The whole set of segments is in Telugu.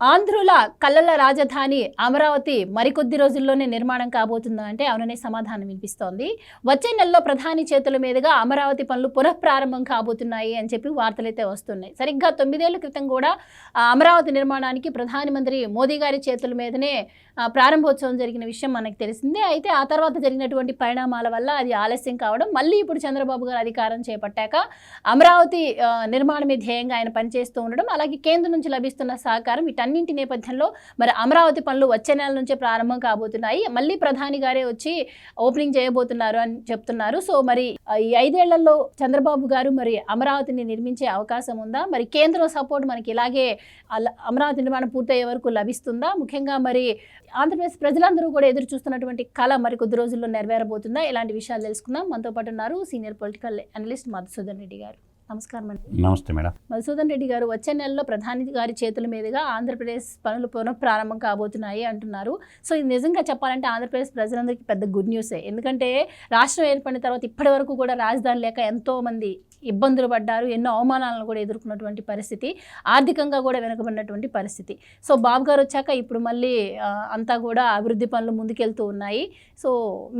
ఆంధ్రుల కళ్ళల రాజధాని అమరావతి మరికొద్ది రోజుల్లోనే నిర్మాణం కాబోతుందా అంటే అవుననే సమాధానం వినిపిస్తోంది. వచ్చే నెలలో ప్రధాని చేతుల మీదుగా అమరావతి పనులు పునఃప్రారంభం కాబోతున్నాయి అని చెప్పి వార్తలైతే వస్తున్నాయి. సరిగ్గా తొమ్మిదేళ్ళ క్రితం కూడా అమరావతి నిర్మాణానికి ప్రధానమంత్రి మోదీ గారి చేతుల మీదనే ప్రారంభోత్సవం జరిగిన విషయం మనకు తెలిసిందే. అయితే ఆ తర్వాత జరిగినటువంటి పరిణామాల వల్ల అది ఆలస్యం కావడం మళ్ళీ ఇప్పుడు చంద్రబాబు గారు అధికారం చేపట్టాక అమరావతి నిర్మాణమే ధ్యేయంగా ఆయన పనిచేస్తూ ఉండడం అలాగే కేంద్రం నుంచి లభిస్తున్న సహకారం వీటన్నింటి నేపథ్యంలో మరి అమరావతి పనులు వచ్చే నెల నుంచే ప్రారంభం కాబోతున్నాయి. మళ్ళీ ప్రధాని గారే వచ్చి ఓపెనింగ్ చేయబోతున్నారు అని చెప్తున్నారు. సో మరి ఈ ఐదేళ్ళలో చంద్రబాబు గారు మరి అమరావతిని నిర్మించే అవకాశం ఉందా? మరి కేంద్రం సపోర్ట్ మనకి ఇలాగే అమరావతి నిర్మాణం పూర్తయ్యే వరకు లభిస్తుందా? ముఖ్యంగా మరి ఆంధ్రప్రదేశ్ ప్రజలందరూ కూడా ఎదురు చూస్తున్నటువంటి కళ మరి కొద్ది రోజుల్లో నెరవేరబోతుందా? ఇలాంటి విషయాలు తెలుసుకుందాం. మనతో పాటు ఉన్నారు senior political analyst Madhusudan Reddy గారు. నమస్కారం అండి. నమస్తే మేడం. మధుసూదన్ రెడ్డి గారు వచ్చే నెలలో ప్రధాని గారి చేతుల మీదుగా ఆంధ్రప్రదేశ్ పనులు పునః ప్రారంభం కాబోతున్నాయి అంటున్నారు. సో ఇది నిజంగా చెప్పాలంటే ఆంధ్రప్రదేశ్ ప్రజలందరికీ పెద్ద గుడ్ న్యూసే. ఎందుకంటే రాష్ట్రం ఏర్పడిన తర్వాత ఇప్పటి వరకు కూడా రాజధాని లేక ఎంతో మంది ఇబ్బందులు పడ్డారు ఎన్నో అవమానాలను కూడా ఎదుర్కొన్నటువంటి పరిస్థితి ఆర్థికంగా కూడా వెనుకబడినటువంటి పరిస్థితి. సో బాబు గారు వచ్చాక ఇప్పుడు మళ్ళీ అంతా కూడా అభివృద్ధి పనులు ముందుకెళ్తూ ఉన్నాయి. సో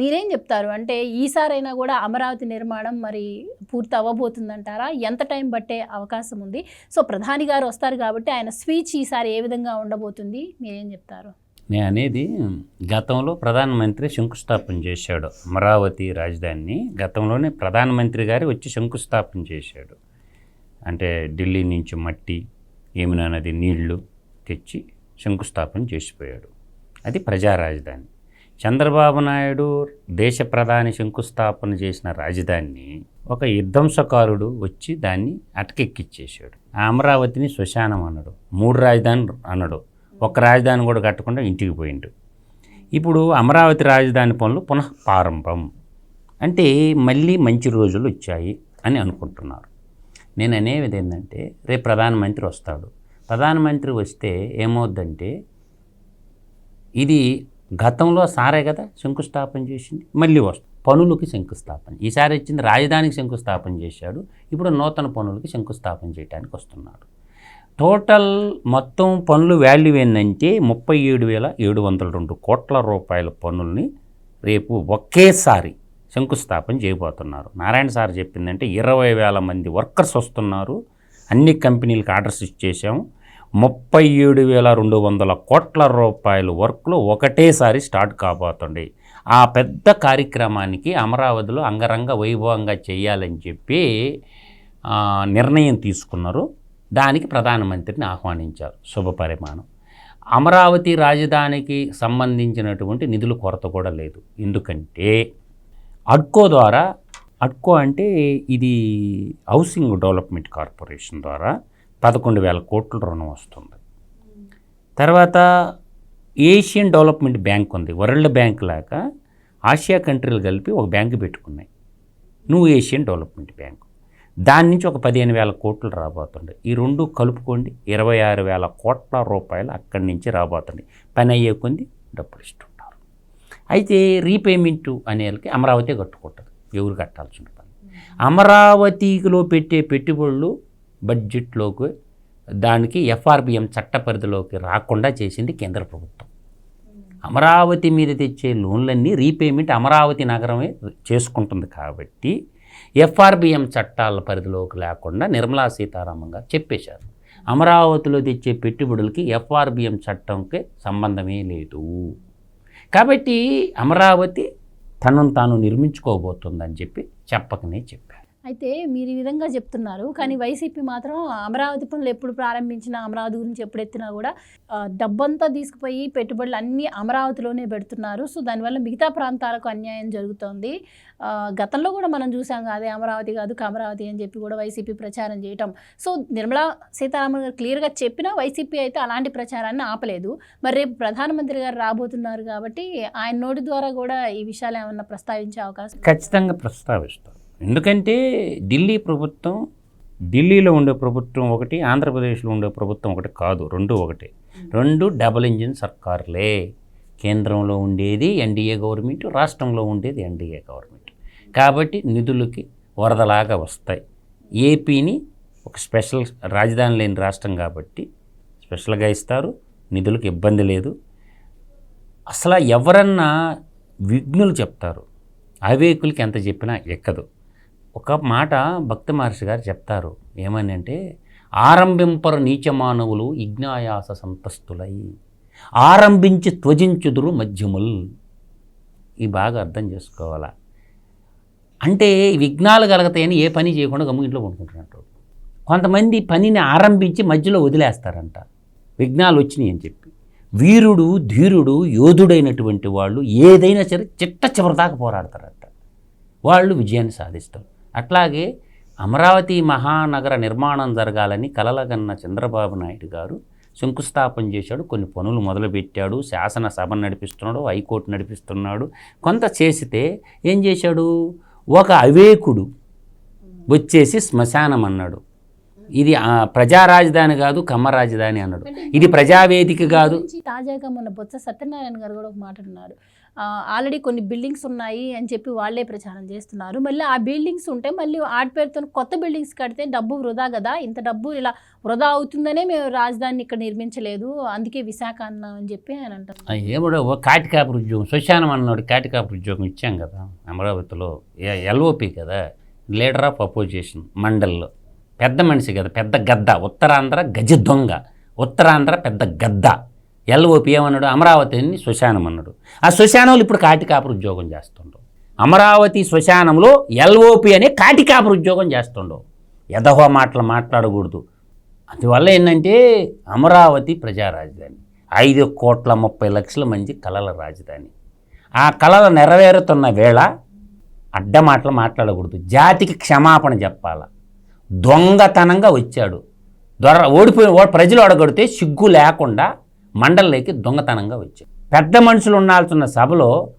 మీరేం చెప్తారు? అంటే ఈసారైనా కూడా అమరావతి నిర్మాణం మరి పూర్తి అవ్వబోతుందంటారా? ఎంత టైం పట్టే అవకాశం ఉంది. సో ప్రధాని గారు వస్తారు కాబట్టి ఆయన స్పీచ్ ఈసారి ఏ విధంగా ఉండబోతుంది? మీరేం చెప్తారు? నేను అనేది గతంలో ప్రధానమంత్రి శంకుస్థాపన చేశాడు. అమరావతి రాజధానిని గతంలోనే ప్రధానమంత్రి గారి వచ్చి శంకుస్థాపన చేశాడు. అంటే ఢిల్లీ నుంచి మట్టి యమునా నది నీళ్ళు తెచ్చి శంకుస్థాపన చేసిపోయాడు. అది ప్రజా రాజధాని. చంద్రబాబు నాయుడు దేశ ప్రధాని శంకుస్థాపన చేసిన రాజధానిని ఒక యుద్ధంసకారుడు వచ్చి దాన్ని అటకెక్కిచ్చేసాడు ఆ అమరావతిని శ్మశానం అన్నాడు. మూడు రాజధాని అన్నాడు. ఒక రాజధాని కూడా కట్టకుండా ఇంటికి పోయిండు. ఇప్పుడు అమరావతి రాజధాని పనులు పునః ప్రారంభం. అంటే మళ్ళీ మంచి రోజులు వచ్చాయి అని అనుకుంటున్నారు. నేను అనేది ఏంటంటే రేపు ప్రధానమంత్రి వస్తాడు. ప్రధానమంత్రి వస్తే ఏమవుద్దంటే ఇది గతంలో సారే కదా శంకుస్థాపన చేసింది మళ్ళీ వస్తుంది. పనులకి శంకుస్థాపన. ఈసారి వచ్చింది రాజధానికి శంకుస్థాపన చేశాడు ఇప్పుడు నూతన పనులకి శంకుస్థాపన చేయడానికి వస్తున్నాడు. టోటల్ మొత్తం పనులు వాల్యూ ఏంటంటే ముప్పై ఏడు వేల ఏడు వందల రెండు కోట్ల రూపాయల పనుల్ని రేపు ఒకేసారి శంకుస్థాపన చేయబోతున్నారు. నారాయణ సార్ చెప్పిందంటే ఇరవై వేల మంది వర్కర్స్ వస్తున్నారు. అన్ని కంపెనీలకు ఆర్డర్స్ ఇచ్చేసాము ముప్పై ఏడు వేల రెండు వందల కోట్ల రూపాయల వర్క్లు ఒకటేసారి స్టార్ట్ కాబోతుంది. ఆ పెద్ద కార్యక్రమానికి అమరావతిలో అంగరంగ వైభవంగా చేయాలని చెప్పి నిర్ణయం తీసుకున్నారు. దానికి ప్రధానమంత్రిని ఆహ్వానించారు. శుభ పరిమాణం. అమరావతి రాజధానికి సంబంధించినటువంటి నిధుల కొరత కూడా లేదు. ఎందుకంటే అడ్కో ద్వారా అడ్కో అంటే ఇది హౌసింగ్ డెవలప్మెంట్ కార్పొరేషన్ ద్వారా పదకొండు వేల కోట్ల రుణం వస్తుంది. తర్వాత ఏషియన్ డెవలప్మెంట్ బ్యాంక్ ఉంది. వరల్డ్ బ్యాంక్ లాగా ఆసియా కంట్రీలు కలిపి ఒక బ్యాంక్ పెట్టుకున్నాయి. నువ్వు ఏషియన్ డెవలప్మెంట్ బ్యాంక్. దాని నుంచి ఒక పదిహేను వేల కోట్లు రాబోతుండే ఈ రెండు కలుపుకోండి. ఇరవై ఆరు వేల కోట్ల రూపాయలు అక్కడి నుంచి రాబోతుంది పని అయ్యే కొంది డబ్బులు ఇస్తుంటారు. అయితే రీపేమెంట్ అనేళ్ళకి అమరావతి కట్టుకుంటుంది. ఎవరు కట్టాల్సి ఉంటుంది అమరావతిలో పెట్టే పెట్టుబడులు బడ్జెట్లోకి దానికి ఎఫ్ఆర్బిఎం చట్ట పరిధిలోకి రాకుండా చేసింది కేంద్ర ప్రభుత్వం. అమరావతి మీద తెచ్చే లోన్లన్నీ రీపేమెంట్ అమరావతి నగరమే చేసుకుంటుంది కాబట్టి ఎఫ్ఆర్బిఎం చట్టాల పరిధిలోకి లేకుండా నిర్మలా సీతారామన్ గారు చెప్పేశారు. అమరావతిలో తెచ్చే పెట్టుబడులకి ఎఫ్ఆర్బిఎం చట్టంకి సంబంధమే లేదు. కాబట్టి అమరావతి తనను తాను నిర్మించుకోబోతుందని చెప్పి చెప్పకనే చెప్పారు. అయితే మీరు ఈ విధంగా చెప్తున్నారు. కానీ వైసీపీ మాత్రం అమరావతి పనులు ఎప్పుడు ప్రారంభించినా అమరావతి గురించి ఎప్పుడు ఎత్తినా కూడా డబ్బంతా తీసుకుపోయి పెట్టుబడులు అన్నీ అమరావతిలోనే పెడుతున్నారు. సో దానివల్ల మిగతా ప్రాంతాలకు అన్యాయం జరుగుతోంది. గతంలో కూడా మనం చూసాం అదే అమరావతి కాదు అమరావతి అని చెప్పి కూడా వైసీపీ ప్రచారం చేయటం. సో నిర్మలా సీతారామన్ గారు క్లియర్గా చెప్పినా వైసీపీ అయితే అలాంటి ప్రచారాన్ని ఆపలేదు. మరి రేపు ప్రధానమంత్రి గారు రాబోతున్నారు కాబట్టి ఆయన నోటి ద్వారా కూడా ఈ విషయాలు ఏమన్నా ప్రస్తావించే అవకాశం? ఖచ్చితంగా ప్రస్తావిస్తారు ఎందుకంటే ఢిల్లీ ప్రభుత్వం ఢిల్లీలో ఉండే ప్రభుత్వం ఒకటి ఆంధ్రప్రదేశ్లో ఉండే ప్రభుత్వం ఒకటి కాదు రెండు ఒకటి. రెండు డబుల్ ఇంజిన్ సర్కార్లే. కేంద్రంలో ఉండేది ఎన్డీఏ గవర్నమెంట్ రాష్ట్రంలో ఉండేది ఎన్డీఏ గవర్నమెంట్. కాబట్టి నిధులకి వరదలాగా వస్తాయి. ఏపీని ఒక స్పెషల్ రాజధాని లేని రాష్ట్రం కాబట్టి స్పెషల్గా ఇస్తారు నిధులకు ఇబ్బంది లేదు. అసలు ఎవరన్నా విఘ్నులు చెప్తారు అవేకులకి ఎంత చెప్పినా ఎక్కదు. ఒక మాట భక్త మహర్షి గారు చెప్తారు. ఏమని అంటే ఆరంభింపరు నీచ మానవులు ఇజ్ఞాయాస సంతస్తులై. ఆరంభించి త్వజించుదురు మధ్యముల్. ఈ బాగా అర్థం చేసుకోవాలా. అంటే విఘ్నాలు కలుగుతాయని ఏ పని చేయకుండా గమ్ము ఇంట్లో కొనుక్కుంటున్నట్టు కొంతమంది పనిని ఆరంభించి మధ్యలో వదిలేస్తారంట. విఘ్నాలు వచ్చినాయి అని చెప్పి. వీరుడు ధీరుడు యోధుడైనటువంటి వాళ్ళు ఏదైనా సరే చిట్ట చివరిదాకా పోరాడతారంట. వాళ్ళు విజయాన్ని సాధిస్తారు. అట్లాగే అమరావతి మహానగర నిర్మాణం జరగాలని కలలగన్న చంద్రబాబు నాయుడు గారు శంకుస్థాపన చేశాడు. కొన్ని పనులు మొదలుపెట్టాడు. శాసనసభ నడిపిస్తున్నాడు. హైకోర్టు నడిపిస్తున్నాడు. కొంత చేసితే ఏం చేశాడు? ఒక అవేకుడు వచ్చేసి శ్మశానం అన్నాడు ఇది ప్రజా రాజధాని కాదు కమ్మ రాజధాని అన్నాడు. ఇది ప్రజావేదిక కాదు. తాజాగా మొన్న బొత్స సత్యనారాయణ గారు కూడా ఒక మాట అన్నారు. ఆల్రెడీ కొన్ని బిల్డింగ్స్ ఉన్నాయి అని చెప్పి వాళ్ళే ప్రచారం చేస్తున్నారు. మళ్ళీ ఆ బిల్డింగ్స్ ఉంటే మళ్ళీ ఆడి పేరుతో కొత్త బిల్డింగ్స్ కడితే డబ్బు వృధా కదా? ఇంత డబ్బు ఇలా వృధా అవుతుందనే మేము రాజధానిని ఇక్కడ నిర్మించలేదు. అందుకే విశాఖ అన్నాం అని చెప్పి ఆయన అంటారు. ఓ కాటికాపుర ఉద్యోగం. శ్మశానం అన్నాడు కాటికాపుర ఉద్యోగం ఇచ్చాం కదా అమరావతిలో. ఎల్ఓపి కదా? లీడర్ ఆఫ్ అపోజిషన్ మండల్లో. పెద్ద మనిషి కదా పెద్ద గద్ద. ఉత్తరాంధ్ర గజ దొంగ. ఉత్తరాంధ్ర పెద్ద గద్ద. ఎల్ఓపి ఏమన్నాడు అమరావతిని శ్మశానం అన్నాడు. ఆ శ్మశానంలో ఇప్పుడు కాటికాపురు ఉద్యోగం చేస్తుండవు అమరావతి శ్మశానంలో ఎల్ఓపి అనే కాటికాపురు ఉద్యోగం చేస్తుండవు ఎదహో మాటలు మాట్లాడకూడదు. అందువల్ల ఏంటంటే అమరావతి ప్రజా రాజధాని. ఐదు కోట్ల ముప్పై లక్షల మంది కళల రాజధాని. ఆ కళలు నెరవేరుతున్న వేళ అడ్డమాటలు మాట్లాడకూడదు. జాతికి క్షమాపణ చెప్పాల? దొంగతనంగా వచ్చాడు. దొర ఓడిపోయిన ప్రజలు అడగడితే సిగ్గు లేకుండా మండలికి దొంగతనంగా వచ్చాడు. పెద్ద మనుషులు ఉండాల్సిన సభలో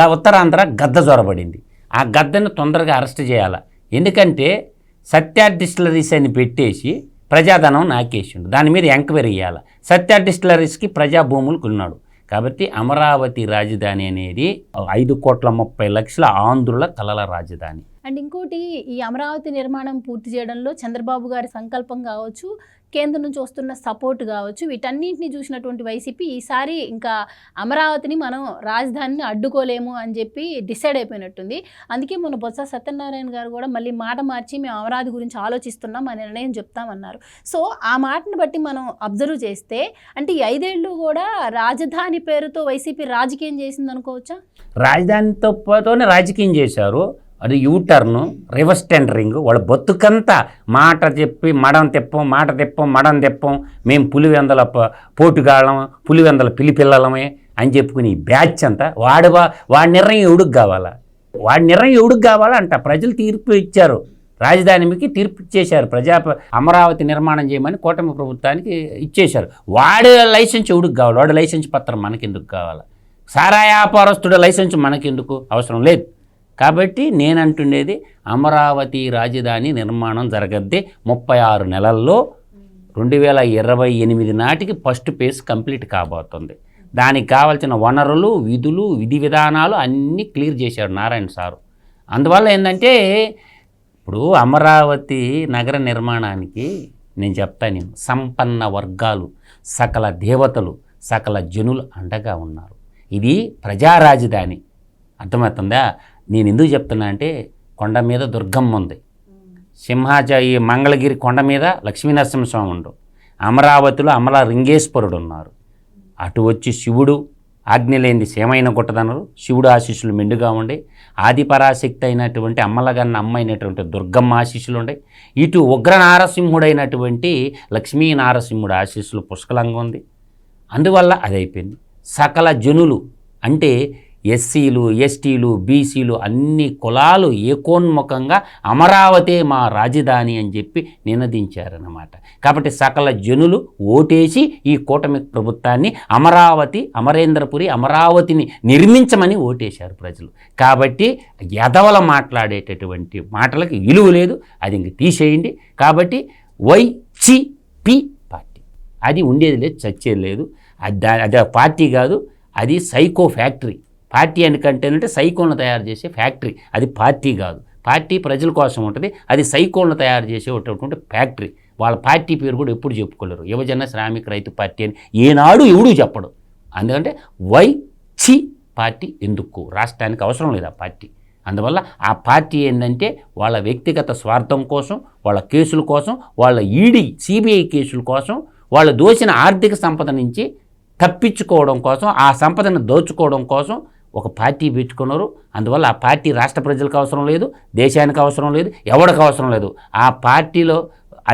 గ ఉత్తరాంధ్ర గద్ద జొరబడింది. ఆ గద్దను తొందరగా అరెస్ట్ చేయాల. ఎందుకంటే సత్య డిస్టిలరీస్ అని పెట్టేసి ప్రజాధనం నాకేసిండు. దాని మీద ఎంక్వైరీ చేయాలి. సత్య డిస్టిలరీస్కి ప్రజా భూములు కొన్నాడు. కాబట్టి అమరావతి రాజధాని అనేది ఐదు కోట్ల ముప్పై లక్షల ఆంధ్రుల కలల రాజధాని. అండ్ ఇంకోటి ఈ అమరావతి నిర్మాణం పూర్తి చేయడంలో చంద్రబాబు గారి సంకల్పం కావచ్చు కేంద్రం నుంచి వస్తున్న సపోర్ట్ కావచ్చు వీటన్నింటినీ చూసినటువంటి వైసీపీ ఈసారి ఇంకా అమరావతిని మనం రాజధానిని అడ్డుకోలేము అని చెప్పి డిసైడ్ అయిపోయినట్టుంది. అందుకే మొన్న బొత్స సత్యనారాయణ గారు కూడా మళ్ళీ మాట మార్చి మేము అమరావతి గురించి ఆలోచిస్తున్నాం ఆ నిర్ణయం చెప్తామన్నారు. సో ఆ మాటను బట్టి మనం అబ్జర్వ్ చేస్తే అంటే ఈ ఐదేళ్ళు కూడా రాజధాని పేరుతో వైసీపీ రాజకీయం చేసింది అనుకోవచ్చా రాజధానితో రాజకీయం చేశారు. అది యూటర్ను రివర్స్ టెండరింగ్ వాళ్ళ బతుకంతా మాట చెప్పి మడం తెప్పం మాట తెప్పం మడం తెప్పం మేము పులివెందల పోటుగాళ్ళం పులివెందల పిలిపిల్లలమే అని చెప్పుకుని బ్యాచ్ అంతా వాడి వా- వాడి నిర్ణయం ఎవడికి కావాలా? వాడి నిర్ణయం ఎవడికి కావాలా అంట ప్రజలు తీర్పు ఇచ్చారు. రాజధానికి తీర్పు ఇచ్చేశారు. ప్రజా అమరావతి నిర్మాణం చేయమని కూటమి ప్రభుత్వానికి ఇచ్చేశారు. వాడి లైసెన్స్ ఎవడికి కావాలి? వాడి లైసెన్స్ పత్రం మనకెందుకు కావాలా? సారా వ్యాపారస్తుడి లైసెన్స్ మనకెందుకు? అవసరం లేదు. కాబట్టి నేను అంటుండేది అమరావతి రాజధాని నిర్మాణం జరగద్ది ముప్పై ఆరు నెలల్లో రెండు వేల ఇరవై ఎనిమిది నాటికి ఫస్ట్ ఫేజ్ కంప్లీట్ కాబోతుంది. దానికి కావాల్సిన వనరులు విధులు విధి విధానాలు అన్నీ క్లియర్ చేశాడు నారాయణ సారు. అందువల్ల ఏంటంటే ఇప్పుడు అమరావతి నగర నిర్మాణానికి నేను చెప్తాను సంపన్న వర్గాలు సకల దేవతలు సకల జనులు అండగా ఉన్నారు. ఇది ప్రజా రాజధాని. అర్థమవుతుందా? నేను ఎందుకు చెప్తున్నా అంటే కొండ మీద దుర్గమ్మ ఉంది. సింహాచ ఈ మంగళగిరి కొండ మీద లక్ష్మీనరసింహస్వామి ఉండు అమరావతిలో అమల లింగేశ్వరుడు ఉన్నారు. అటు వచ్చి శివుడు ఆజ్ఞ సేమైన కొట్టదన్నారు శివుడు ఆశీస్సులు మెండుగా ఉండే ఆదిపరాశక్తి అయినటువంటి అమ్మలగన్న అమ్మ అయినటువంటి దుర్గమ్మ ఆశీస్సులు ఉండే ఇటు ఉగ్ర నారసింహుడైనటువంటి లక్ష్మీ నారసింహుడు ఆశీస్సులు పుష్కలంగా ఉంది. అందువల్ల అది అయిపోయింది సకల జనులు అంటే ఎస్సీలు ఎస్టీలు బీసీలు అన్ని కులాలు ఏకోన్ముఖంగా అమరావతే మా రాజధాని అని చెప్పి నినదించారన్నమాట. కాబట్టి సకల జనులు ఓటేసి ఈ కూటమి ప్రభుత్వాన్ని అమరావతి అమరేంద్రపురి అమరావతిని నిర్మించమని ఓటేశారు ప్రజలు. కాబట్టి ఎదవల మాట్లాడేటటువంటి మాటలకి విలువ లేదు అది ఇంక తీసేయండి. కాబట్టి వైచిపి పార్టీ. అది ఉండేది లేదు చచ్చేది లేదు. అది దా- అది పార్టీ కాదు అది సైకో ఫ్యాక్టరీ. పార్టీ ఎందుకంటేనంటే సైకోను తయారు చేసే ఫ్యాక్టరీ. అది పార్టీ కాదు. పార్టీ ప్రజల కోసం ఉంటుంది. అది సైకోల్ను తయారు చేసేటటువంటి ఫ్యాక్టరీ. వాళ్ళ పార్టీ పేరు కూడా ఎప్పుడు చెప్పుకోలేరు. యువజన శ్రామిక రైతు పార్టీ అని ఏనాడు ఎవడూ చెప్పడు. ఎందుకంటే వై చి పార్టీ ఎందుకు? రాష్ట్రానికి అవసరం లేదు ఆ పార్టీ. అందువల్ల ఆ పార్టీ ఏంటంటే వాళ్ళ వ్యక్తిగత స్వార్థం కోసం వాళ్ళ కేసుల కోసం వాళ్ళ ఈడీ సిబిఐ కేసుల కోసం వాళ్ళు దోచిన ఆర్థిక సంపద నుంచి తప్పించుకోవడం కోసం ఆ సంపదను దోచుకోవడం కోసం ఒక పార్టీ పెట్టుకున్నారు. అందువల్ల ఆ పార్టీ రాష్ట్ర ప్రజలకు అవసరం లేదు దేశానికి అవసరం లేదు ఎవరికి అవసరం లేదు. ఆ పార్టీలో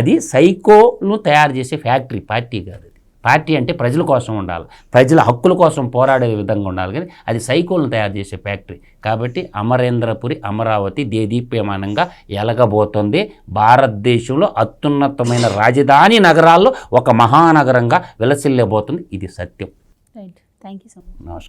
అది సైకోను తయారు చేసే ఫ్యాక్టరీ పార్టీ కాదు పార్టీ అంటే ప్రజల కోసం ఉండాలి. ప్రజల హక్కుల కోసం పోరాడే విధంగా ఉండాలి కానీ అది సైకోలను తయారు చేసే ఫ్యాక్టరీ. కాబట్టి అమరేంద్రపురి అమరావతి దేదీప్యమానంగా ఎలగబోతుంది. భారతదేశంలో అత్యున్నతమైన రాజధాని నగరాల్లో ఒక మహానగరంగా విలసిల్లబోతుంది. ఇది సత్యం. థ్యాంక్ యూ సో మచ్ నమస్కారం.